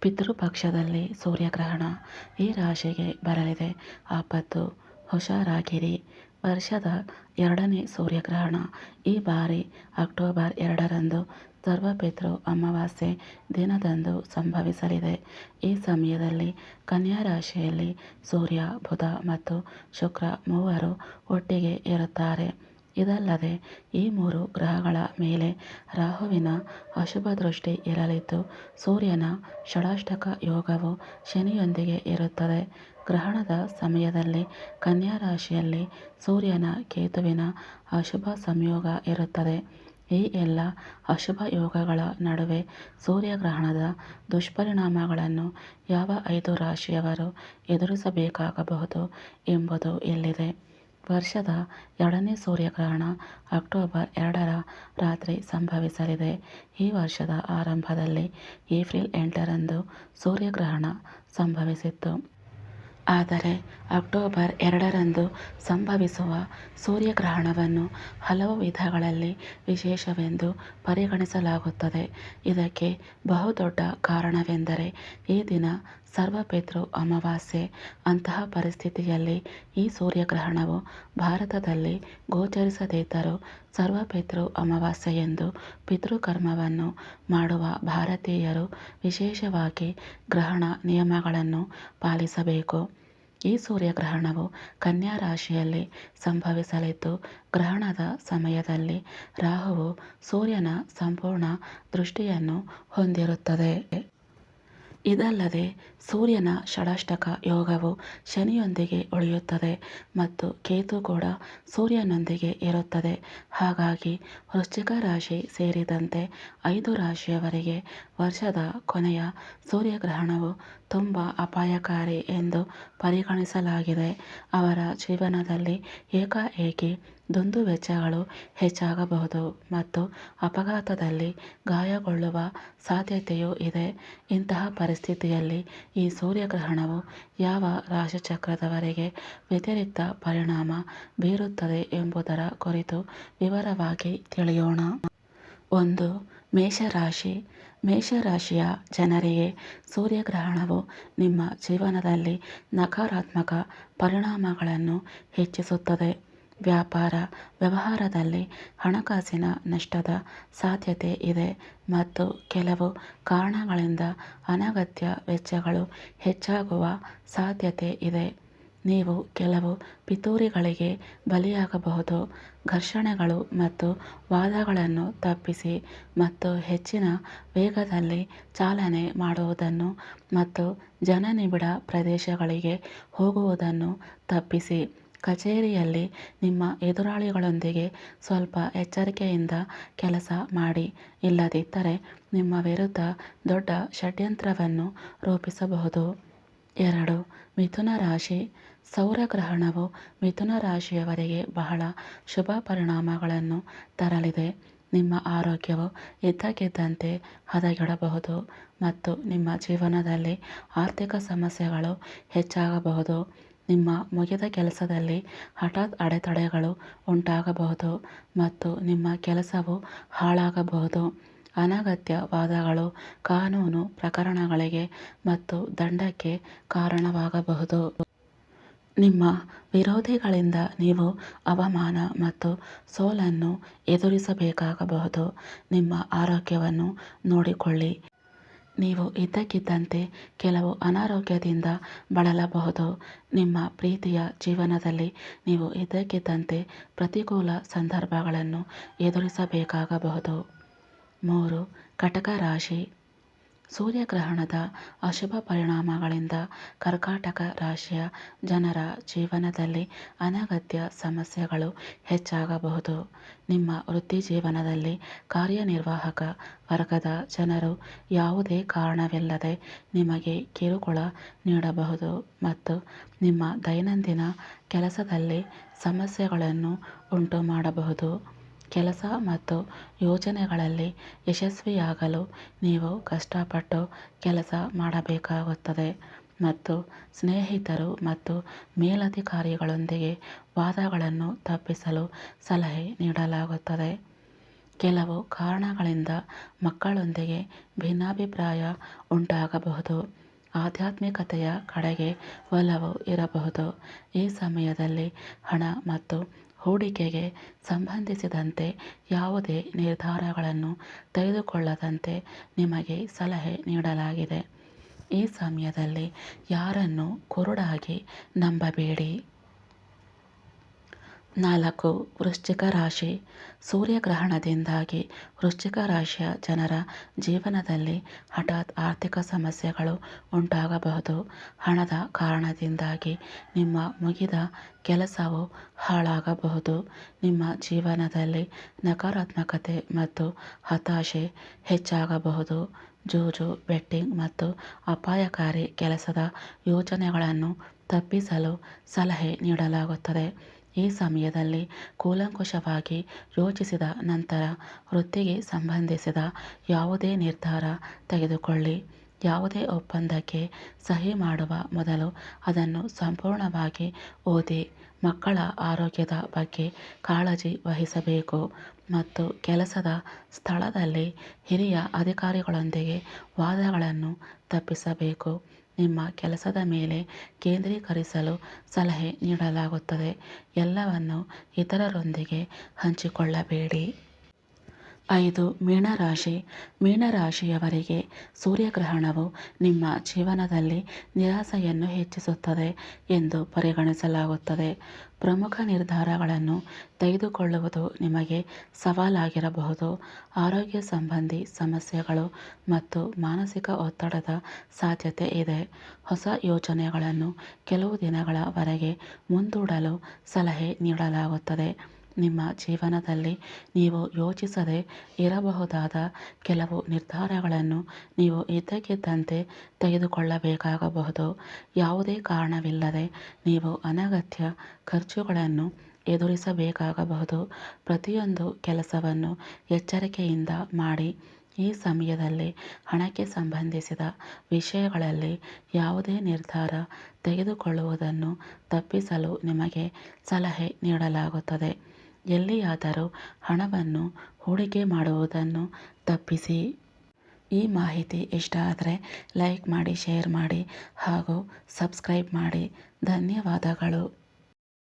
ಪಿತೃಪಕ್ಷದಲ್ಲಿ ಸೂರ್ಯಗ್ರಹಣ ಈ ರಾಶಿಗೆ ಬರಲಿದೆ. ಆಪತ್ತು, ಹುಷಾರಾಗಿರಿ. ವರ್ಷದ ಎರಡನೇ ಸೂರ್ಯಗ್ರಹಣ. ಈ ಬಾರಿ ಅಕ್ಟೋಬರ್ ಎರಡರಂದು ಸರ್ವಪಿತೃ ಅಮಾವಾಸ್ಯೆ ದಿನದಂದು ಸಂಭವಿಸಲಿದೆ. ಈ ಸಮಯದಲ್ಲಿ ಕನ್ಯಾ ರಾಶಿಯಲ್ಲಿ ಸೂರ್ಯ, ಬುಧ ಮತ್ತು ಶುಕ್ರ ಮೂವರು ಒಟ್ಟಿಗೆ ಇರುತ್ತಾರೆ. ಇದಲ್ಲದೆ ಈ ಮೂರು ಗ್ರಹಗಳ ಮೇಲೆ ರಾಹುವಿನ ಅಶುಭ ದೃಷ್ಟಿ ಇರಲಿದ್ದು, ಸೂರ್ಯನ ಷಡಾಷ್ಟಕ ಯೋಗವು ಶನಿಯೊಂದಿಗೆ ಇರುತ್ತದೆ. ಗ್ರಹಣದ ಸಮಯದಲ್ಲಿ ಕನ್ಯಾ ರಾಶಿಯಲ್ಲಿ ಸೂರ್ಯನ ಕೇತುವಿನ ಅಶುಭ ಸಂಯೋಗ ಇರುತ್ತದೆ. ಈ ಎಲ್ಲ ಅಶುಭ ಯೋಗಗಳ ನಡುವೆ ಸೂರ್ಯಗ್ರಹಣದ ದುಷ್ಪರಿಣಾಮಗಳನ್ನು ಯಾವ ಐದು ರಾಶಿಯವರು ಎದುರಿಸಬೇಕಾಗಬಹುದು ಎಂಬುದು ಇಲ್ಲಿದೆ. ವರ್ಷದ ಎರಡನೇ ಸೂರ್ಯಗ್ರಹಣ ಅಕ್ಟೋಬರ್ ಎರಡರ ರಾತ್ರಿ ಸಂಭವಿಸಲಿದೆ. ಈ ವರ್ಷದ ಆರಂಭದಲ್ಲಿ ಏಪ್ರಿಲ್ ಎಂಟರಂದು ಸೂರ್ಯಗ್ರಹಣ ಸಂಭವಿಸಿತ್ತು. ಆದರೆ ಅಕ್ಟೋಬರ್ ಎರಡರಂದು ಸಂಭವಿಸುವ ಸೂರ್ಯಗ್ರಹಣವನ್ನು ಹಲವು ವಿಧಗಳಲ್ಲಿ ವಿಶೇಷವೆಂದು ಪರಿಗಣಿಸಲಾಗುತ್ತದೆ. ಇದಕ್ಕೆ ಬಹುದೊಡ್ಡ ಕಾರಣವೆಂದರೆ ಈ ದಿನ ಸರ್ವಪಿತೃ ಅಮಾವಾಸ್ಯೆ ಅಂತಹ ಪರಿಸ್ಥಿತಿಯಲ್ಲಿ ಈ ಸೂರ್ಯಗ್ರಹಣವು ಭಾರತದಲ್ಲಿ ಗೋಚರಿಸದಿದ್ದರೂ ಸರ್ವಪಿತೃ ಅಮಾವಾಸ್ಯೆಯಂದು ಪಿತೃಕರ್ಮವನ್ನು ಮಾಡುವ ಭಾರತೀಯರು ವಿಶೇಷವಾಗಿ ಗ್ರಹಣ ನಿಯಮಗಳನ್ನು ಪಾಲಿಸಬೇಕು. ಈ ಸೂರ್ಯಗ್ರಹಣವು ಕನ್ಯಾ ರಾಶಿಯಲ್ಲಿ ಸಂಭವಿಸಲಿದ್ದು, ಗ್ರಹಣದ ಸಮಯದಲ್ಲಿ ರಾಹುವು ಸೂರ್ಯನ ಸಂಪೂರ್ಣ ದೃಷ್ಟಿಯನ್ನು ಹೊಂದಿರುತ್ತದೆ. ಇದಲ್ಲದೆ ಸೂರ್ಯನ ಷಡಾಷ್ಟಕ ಯೋಗವು ಶನಿಯೊಂದಿಗೆ ಉಳಿಯುತ್ತದೆ ಮತ್ತು ಕೇತು ಕೂಡ ಸೂರ್ಯನೊಂದಿಗೆ ಇರುತ್ತದೆ. ಹಾಗಾಗಿ ವೃಶ್ಚಿಕ ರಾಶಿ ಸೇರಿದಂತೆ ಐದು ರಾಶಿಯವರಿಗೆ ವರ್ಷದ ಕೊನೆಯ ಸೂರ್ಯಗ್ರಹಣವು ತುಂಬ ಅಪಾಯಕಾರಿ ಎಂದು ಪರಿಗಣಿಸಲಾಗಿದೆ. ಅವರ ಜೀವನದಲ್ಲಿ ಏಕಾಏಕಿ ದುಂದುವೆಚ್ಚಗಳು ಹೆಚ್ಚಾಗಬಹುದು ಮತ್ತು ಅಪಘಾತದಲ್ಲಿ ಗಾಯಗೊಳ್ಳುವ ಸಾಧ್ಯತೆಯೂ ಇದೆ. ಇಂತಹ ಪರಿಸ್ಥಿತಿಯಲ್ಲಿ ಈ ಸೂರ್ಯಗ್ರಹಣವು ಯಾವ ರಾಶಿಚಕ್ರದವರೆಗೆ ವ್ಯತಿರಿಕ್ತ ಪರಿಣಾಮ ಬೀರುತ್ತದೆ ಎಂಬುದರ ಕುರಿತು ವಿವರವಾಗಿ ತಿಳಿಯೋಣ. ಒಂದು ಮೇಷರಾಶಿ ಮೇಷರಾಶಿಯ ಜನರಿಗೆ ಸೂರ್ಯಗ್ರಹಣವು ನಿಮ್ಮ ಜೀವನದಲ್ಲಿ ನಕಾರಾತ್ಮಕ ಪರಿಣಾಮಗಳನ್ನು ಹೆಚ್ಚಿಸುತ್ತದೆ. ವ್ಯಾಪಾರ, ವ್ಯವಹಾರದಲ್ಲಿ ಹಣಕಾಸಿನ ನಷ್ಟದ ಸಾಧ್ಯತೆ ಇದೆ ಮತ್ತು ಕೆಲವು ಕಾರಣಗಳಿಂದ ಅನಗತ್ಯ ವೆಚ್ಚಗಳು ಹೆಚ್ಚಾಗುವ ಸಾಧ್ಯತೆ ಇದೆ. ನೀವು ಕೆಲವು ಪಿತೂರಿಗಳಿಗೆ ಬಲಿಯಾಗಬಹುದು. ಘರ್ಷಣೆಗಳು ಮತ್ತು ವಾದಗಳನ್ನು ತಪ್ಪಿಸಿ ಮತ್ತು ಹೆಚ್ಚಿನ ವೇಗದಲ್ಲಿ ಚಾಲನೆ ಮಾಡುವುದನ್ನು ಮತ್ತು ಜನನಿಬಿಡ ಪ್ರದೇಶಗಳಿಗೆ ಹೋಗುವುದನ್ನು ತಪ್ಪಿಸಿ. ಕಚೇರಿಯಲ್ಲಿ ನಿಮ್ಮ ಎದುರಾಳಿಗಳೊಂದಿಗೆ ಸ್ವಲ್ಪ ಎಚ್ಚರಿಕೆಯಿಂದ ಕೆಲಸ ಮಾಡಿ. ಇಲ್ಲದಿದ್ದರೆ ನಿಮ್ಮ ವಿರುದ್ಧ ದೊಡ್ಡ ಷಡ್ಯಂತ್ರವನ್ನು ರೂಪಿಸಬಹುದು. ಎರಡು, ಮಿಥುನ ರಾಶಿ ಸೌರಗ್ರಹಣವು ಮಿಥುನ ರಾಶಿಯವರಿಗೆ ಬಹಳ ಶುಭ ಪರಿಣಾಮಗಳನ್ನು ತರಲಿದೆ. ನಿಮ್ಮ ಆರೋಗ್ಯವು ಇದ್ದಕ್ಕಿದ್ದಂತೆ ಹದಗೆಡಬಹುದು ಮತ್ತು ನಿಮ್ಮ ಜೀವನದಲ್ಲಿ ಆರ್ಥಿಕ ಸಮಸ್ಯೆಗಳು ಹೆಚ್ಚಾಗಬಹುದು. ನಿಮ್ಮ ಮುಗಿದ ಕೆಲಸದಲ್ಲಿ ಹಠಾತ್ ಅಡೆತಡೆಗಳು ಉಂಟಾಗಬಹುದು ಮತ್ತು ನಿಮ್ಮ ಕೆಲಸವು ಹಾಳಾಗಬಹುದು. ಅನಗತ್ಯ ವಾದಗಳು ಕಾನೂನು ಪ್ರಕರಣಗಳಿಗೆ ಮತ್ತು ದಂಡಕ್ಕೆ ಕಾರಣವಾಗಬಹುದು. ನಿಮ್ಮ ವಿರೋಧಿಗಳಿಂದ ನೀವು ಅವಮಾನ ಮತ್ತು ಸೋಲನ್ನು ಎದುರಿಸಬೇಕಾಗಬಹುದು. ನಿಮ್ಮ ಆರೋಗ್ಯವನ್ನು ನೋಡಿಕೊಳ್ಳಿ. ನೀವು ಇದ್ದಕ್ಕಿದ್ದಂತೆ ಕೆಲವು ಅನಾರೋಗ್ಯದಿಂದ ಬಳಲಬಹುದು. ನಿಮ್ಮ ಪ್ರೀತಿಯ ಜೀವನದಲ್ಲಿ ನೀವು ಇದ್ದಕ್ಕಿದ್ದಂತೆ ಪ್ರತಿಕೂಲ ಸಂದರ್ಭಗಳನ್ನು ಎದುರಿಸಬೇಕಾಗಬಹುದು. ಮೂರು, ಕಟಕ ರಾಶಿ. ಸೂರ್ಯಗ್ರಹಣದ ಅಶುಭ ಪರಿಣಾಮಗಳಿಂದ ಕರ್ಕಾಟಕ ರಾಶಿಯ ಜನರ ಜೀವನದಲ್ಲಿ ಅನಗತ್ಯ ಸಮಸ್ಯೆಗಳು ಹೆಚ್ಚಾಗಬಹುದು. ನಿಮ್ಮ ವೃತ್ತಿ ಜೀವನದಲ್ಲಿ ಕಾರ್ಯನಿರ್ವಾಹಕ ವರ್ಗದ ಜನರು ಯಾವುದೇ ಕಾರಣವಿಲ್ಲದೆ ನಿಮಗೆ ಕಿರುಕುಳ ನೀಡಬಹುದು ಮತ್ತು ನಿಮ್ಮ ದೈನಂದಿನ ಕೆಲಸದಲ್ಲಿ ಸಮಸ್ಯೆಗಳನ್ನು ಉಂಟುಮಾಡಬಹುದು. ಕೆಲಸ ಮತ್ತು ಯೋಜನೆಗಳಲ್ಲಿ ಯಶಸ್ವಿಯಾಗಲು ನೀವು ಕಷ್ಟಪಟ್ಟು ಕೆಲಸ ಮಾಡಬೇಕಾಗುತ್ತದೆ ಮತ್ತು ಸ್ನೇಹಿತರು ಮತ್ತು ಮೇಲಧಿಕಾರಿಗಳೊಂದಿಗೆ ವಾದಗಳನ್ನು ತಪ್ಪಿಸಲು ಸಲಹೆ ನೀಡಲಾಗುತ್ತದೆ. ಕೆಲವು ಕಾರಣಗಳಿಂದ ಮಕ್ಕಳೊಂದಿಗೆ ಭಿನ್ನಾಭಿಪ್ರಾಯ ಉಂಟಾಗಬಹುದು. ಆಧ್ಯಾತ್ಮಿಕತೆಯ ಕಡೆಗೆ ಒಲವು ಇರಬಹುದು. ಈ ಸಮಯದಲ್ಲಿ ಹಣ ಮತ್ತು ಹೂಡಿಕೆಗೆ ಸಂಬಂಧಿಸಿದಂತೆ ಯಾವುದೇ ನಿರ್ಧಾರಗಳನ್ನು ತೆಗೆದುಕೊಳ್ಳದಂತೆ ನಿಮಗೆ ಸಲಹೆ ನೀಡಲಾಗಿದೆ. ಈ ಸಮಯದಲ್ಲಿ ಯಾರನ್ನು ಕುರುಡಾಗಿ ನಂಬಬೇಡಿ? ನಾಲ್ಕು ವೃಶ್ಚಿಕ ರಾಶಿ ಸೂರ್ಯಗ್ರಹಣದಿಂದಾಗಿ ವೃಶ್ಚಿಕ ರಾಶಿಯ ಜನರ ಜೀವನದಲ್ಲಿ ಹಠಾತ್ ಆರ್ಥಿಕ ಸಮಸ್ಯೆಗಳು ಉಂಟಾಗಬಹುದು. ಹಣದ ಕಾರಣದಿಂದಾಗಿ ನಿಮ್ಮ ಮುಗಿದ ಕೆಲಸವು ಹಾಳಾಗಬಹುದು. ನಿಮ್ಮ ಜೀವನದಲ್ಲಿ ನಕಾರಾತ್ಮಕತೆ ಮತ್ತು ಹತಾಶೆ ಹೆಚ್ಚಾಗಬಹುದು. ಜೂಜು, ಬೆಟ್ಟಿಂಗ್ ಮತ್ತು ಅಪಾಯಕಾರಿ ಕೆಲಸದ ಯೋಜನೆಗಳನ್ನು ತಪ್ಪಿಸಲು ಸಲಹೆ ನೀಡಲಾಗುತ್ತದೆ. ಈ ಸಮಯದಲ್ಲಿ ಕೂಲಂಕುಷವಾಗಿ ಯೋಚಿಸಿದ ನಂತರ ವೃತ್ತಿಗೆ ಸಂಬಂಧಿಸಿದ ಯಾವುದೇ ನಿರ್ಧಾರ ತೆಗೆದುಕೊಳ್ಳಿ. ಯಾವುದೇ ಒಪ್ಪಂದಕ್ಕೆ ಸಹಿ ಮಾಡುವ ಮೊದಲು ಅದನ್ನು ಸಂಪೂರ್ಣವಾಗಿ ಓದಿ ಮಕ್ಕಳ ಆರೋಗ್ಯದ ಬಗ್ಗೆ ಕಾಳಜಿ ವಹಿಸಬೇಕು ಮತ್ತು ಕೆಲಸದ ಸ್ಥಳದಲ್ಲಿ ಹಿರಿಯ ಅಧಿಕಾರಿಗಳೊಂದಿಗೆ ವಾದಗಳನ್ನು ತಪ್ಪಿಸಬೇಕು. ನಿಮ್ಮ ಕೆಲಸದ ಮೇಲೆ ಕೇಂದ್ರೀಕರಿಸಲು ಸಲಹೆ ನೀಡಲಾಗುತ್ತದೆ. ಎಲ್ಲವನ್ನು ಇತರರೊಂದಿಗೆ ಹಂಚಿಕೊಳ್ಳಬೇಡಿ. ಐದು ಮೀನರಾಶಿ ಮೀನರಾಶಿಯವರಿಗೆ ಸೂರ್ಯಗ್ರಹಣವು ನಿಮ್ಮ ಜೀವನದಲ್ಲಿ ನಿರಾಸೆಯನ್ನು ಹೆಚ್ಚಿಸುತ್ತದೆ ಎಂದು ಪರಿಗಣಿಸಲಾಗುತ್ತದೆ. ಪ್ರಮುಖ ನಿರ್ಧಾರಗಳನ್ನು ತೆಗೆದುಕೊಳ್ಳುವುದು ನಿಮಗೆ ಸವಾಲಾಗಿರಬಹುದು. ಆರೋಗ್ಯ ಸಂಬಂಧಿ ಸಮಸ್ಯೆಗಳು ಮತ್ತು ಮಾನಸಿಕ ಒತ್ತಡದ ಸಾಧ್ಯತೆ ಇದೆ. ಹೊಸ ಯೋಜನೆಗಳನ್ನು ಕೆಲವು ದಿನಗಳವರೆಗೆ ಮುಂದೂಡಲು ಸಲಹೆ ನೀಡಲಾಗುತ್ತದೆ. ನಿಮ್ಮ ಜೀವನದಲ್ಲಿ ನೀವು ಯೋಚಿಸದೆ ಇರಬಹುದಾದ ಕೆಲವು ನಿರ್ಧಾರಗಳನ್ನು ನೀವು ಇದ್ದಕ್ಕಿದ್ದಂತೆ ತೆಗೆದುಕೊಳ್ಳಬೇಕಾಗಬಹುದು. ಯಾವುದೇ ಕಾರಣವಿಲ್ಲದೆ ನೀವು ಅನಗತ್ಯ ಖರ್ಚುಗಳನ್ನು ಎದುರಿಸಬೇಕಾಗಬಹುದು. ಪ್ರತಿಯೊಂದು ಕೆಲಸವನ್ನು ಎಚ್ಚರಿಕೆಯಿಂದ ಮಾಡಿ. ಈ ಸಮಯದಲ್ಲಿ ಹಣಕ್ಕೆ ಸಂಬಂಧಿಸಿದ ವಿಷಯಗಳಲ್ಲಿ ಯಾವುದೇ ನಿರ್ಧಾರ ತೆಗೆದುಕೊಳ್ಳುವುದನ್ನು ತಪ್ಪಿಸಲು ನಿಮಗೆ ಸಲಹೆ ನೀಡಲಾಗುತ್ತದೆ. ಎಲ್ಲಿಯಾದರೂ ಹಣವನ್ನು ಹೂಡಿಕೆ ಮಾಡುವುದನ್ನು ತಪ್ಪಿಸಿ. ಈ ಮಾಹಿತಿ ಇಷ್ಟ ಆದರೆ ಲೈಕ್ ಮಾಡಿ, ಶೇರ್ ಮಾಡಿ ಹಾಗೂ ಸಬ್ಸ್ಕ್ರೈಬ್ ಮಾಡಿ. ಧನ್ಯವಾದಗಳು.